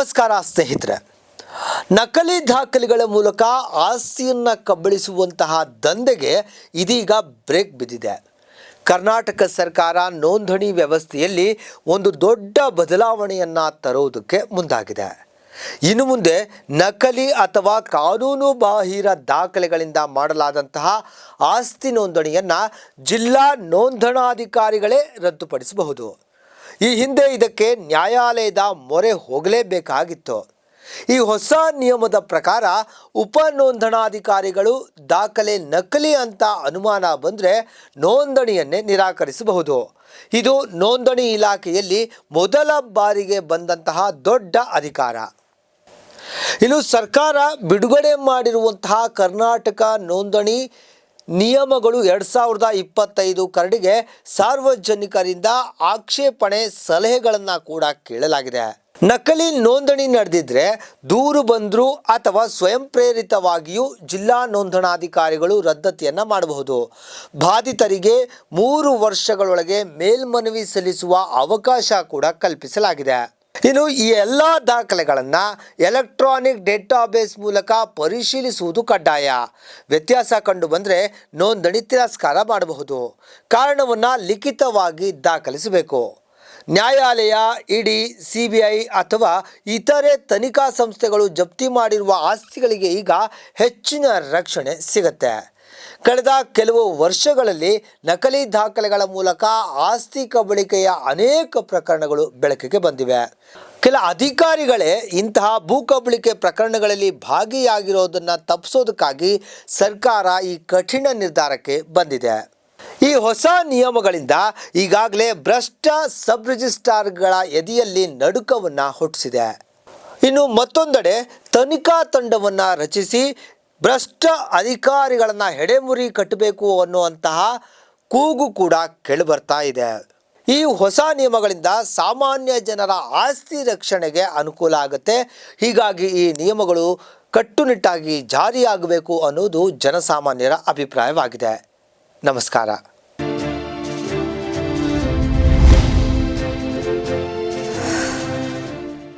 ನಮಸ್ಕಾರ ಸ್ನೇಹಿತರೆ. ನಕಲಿ ದಾಖಲೆಗಳ ಮೂಲಕ ಆಸ್ತಿಯನ್ನು ಕಬ್ಬಳಿಸುವಂತಹ ದಂಧೆಗೆ ಇದೀಗ ಬ್ರೇಕ್ ಬಿದ್ದಿದೆ. ಕರ್ನಾಟಕ ಸರ್ಕಾರ ನೋಂದಣಿ ವ್ಯವಸ್ಥೆಯಲ್ಲಿ ಒಂದು ದೊಡ್ಡ ಬದಲಾವಣೆಯನ್ನು ತರುವುದಕ್ಕೆ ಮುಂದಾಗಿದೆ. ಇನ್ನು ಮುಂದೆ ನಕಲಿ ಅಥವಾ ಕಾನೂನು ಬಾಹಿರ ದಾಖಲೆಗಳಿಂದ ಮಾಡಲಾದಂತಹ ಆಸ್ತಿ ನೋಂದಣಿಯನ್ನು ಜಿಲ್ಲಾ ನೋಂದಣಾಧಿಕಾರಿಗಳೇ ರದ್ದುಪಡಿಸಬಹುದು. ಈ ಹಿಂದೆ ಇದಕ್ಕೆ ನ್ಯಾಯಾಲಯದ ಮೊರೆ ಹೋಗಲೇಬೇಕಾಗಿತ್ತು. ಈ ಹೊಸ ನಿಯಮದ ಪ್ರಕಾರ ಉಪ ನೋಂದಣಾಧಿಕಾರಿಗಳು ದಾಖಲೆ ನಕಲಿ ಅಂತ ಅನುಮಾನ ಬಂದರೆ ನೋಂದಣಿಯನ್ನೇ ನಿರಾಕರಿಸಬಹುದು. ಇದು ನೋಂದಣಿ ಇಲಾಖೆಯಲ್ಲಿ ಮೊದಲ ಬಾರಿಗೆ ಬಂದಂತಹ ದೊಡ್ಡ ಅಧಿಕಾರ. ಇನ್ನು ಸರ್ಕಾರ ಬಿಡುಗಡೆ ಮಾಡಿರುವಂತಹ ಕರ್ನಾಟಕ ನೋಂದಣಿ ನಿಯಮಗಳು ಎರಡು ಸಾವಿರದ ಇಪ್ಪತ್ತೈದು ಕರಡಿಗೆ ಸಾರ್ವಜನಿಕರಿಂದ ಆಕ್ಷೇಪಣೆ ಸಲಹೆಗಳನ್ನು ಕೂಡ ಕೇಳಲಾಗಿದೆ. ನಕಲಿ ನೋಂದಣಿ ನಡೆದಿದ್ರೆ ದೂರು ಬಂದರೂ ಅಥವಾ ಸ್ವಯಂ ಪ್ರೇರಿತವಾಗಿಯೂ ಜಿಲ್ಲಾ ನೋಂದಣಾಧಿಕಾರಿಗಳು ರದ್ದತಿಯನ್ನು ಮಾಡಬಹುದು. ಬಾಧಿತರಿಗೆ ಮೂರು ವರ್ಷಗಳೊಳಗೆ ಮೇಲ್ಮನವಿ ಸಲ್ಲಿಸುವ ಅವಕಾಶ ಕೂಡ ಕಲ್ಪಿಸಲಾಗಿದೆ. ಇನ್ನು ಈ ಎಲ್ಲ ದಾಖಲೆಗಳನ್ನು ಎಲೆಕ್ಟ್ರಾನಿಕ್ ಡೇಟಾಬೇಸ್ ಮೂಲಕ ಪರಿಶೀಲಿಸುವುದು ಕಡ್ಡಾಯ. ವ್ಯತ್ಯಾಸ ಕಂಡು ಬಂದರೆ ನೋಂದಣಿ ತಿರಸ್ಕಾರ ಮಾಡಬಹುದು. ಕಾರಣವನ್ನು ಲಿಖಿತವಾಗಿ ದಾಖಲಿಸಬೇಕು. ನ್ಯಾಯಾಲಯ, ಇಡಿ ಸಿ ಬಿ ಐ ಅಥವಾ ಇತರೆ ತನಿಖಾ ಸಂಸ್ಥೆಗಳು ಜಪ್ತಿ ಮಾಡಿರುವ ಆಸ್ತಿಗಳಿಗೆ ಈಗ ಹೆಚ್ಚಿನ ರಕ್ಷಣೆ ಸಿಗುತ್ತೆ. ಕಳೆದ ಕೆಲವು ವರ್ಷಗಳಲ್ಲಿ ನಕಲಿ ದಾಖಲೆಗಳ ಮೂಲಕ ಆಸ್ತಿ ಕಬಳಿಕೆಯ ಅನೇಕ ಪ್ರಕರಣಗಳು ಬೆಳಕಿಗೆ ಬಂದಿವೆ. ಕೆಲ ಅಧಿಕಾರಿಗಳೇ ಇಂತಹ ಭೂ ಕಬಳಿಕೆ ಪ್ರಕರಣಗಳಲ್ಲಿ ಭಾಗಿಯಾಗಿರೋದನ್ನು ತಪ್ಪಿಸೋದಕ್ಕಾಗಿ ಸರ್ಕಾರ ಈ ಕಠಿಣ ನಿರ್ಧಾರಕ್ಕೆ ಬಂದಿದೆ. ಈ ಹೊಸ ನಿಯಮಗಳಿಂದ ಈಗಾಗಲೇ ಭ್ರಷ್ಟ ಸಬ್ ರಿಜಿಸ್ಟ್ರಾರ್ಗಳ ಎದೆಯಲ್ಲಿ ನಡುಕವನ್ನು ಹುಟ್ಟಿಸಿದೆ. ಇನ್ನು ಮತ್ತೊಂದೆಡೆ ತನಿಖಾ ತಂಡವನ್ನು ರಚಿಸಿ ಭ್ರಷ್ಟ ಅಧಿಕಾರಿಗಳನ್ನು ಹೆಡೆಮುರಿ ಕಟ್ಟಬೇಕು ಅನ್ನುವಂತಹ ಕೂಗು ಕೂಡ ಕೇಳಿಬರ್ತಾ ಇದೆ. ಈ ಹೊಸ ನಿಯಮಗಳಿಂದ ಸಾಮಾನ್ಯ ಜನರ ಆಸ್ತಿ ರಕ್ಷಣೆಗೆ ಅನುಕೂಲ ಆಗುತ್ತೆ. ಹೀಗಾಗಿ ಈ ನಿಯಮಗಳು ಕಟ್ಟುನಿಟ್ಟಾಗಿ ಜಾರಿಯಾಗಬೇಕು ಅನ್ನೋದು ಜನಸಾಮಾನ್ಯರ ಅಭಿಪ್ರಾಯವಾಗಿದೆ. ನಮಸ್ಕಾರ.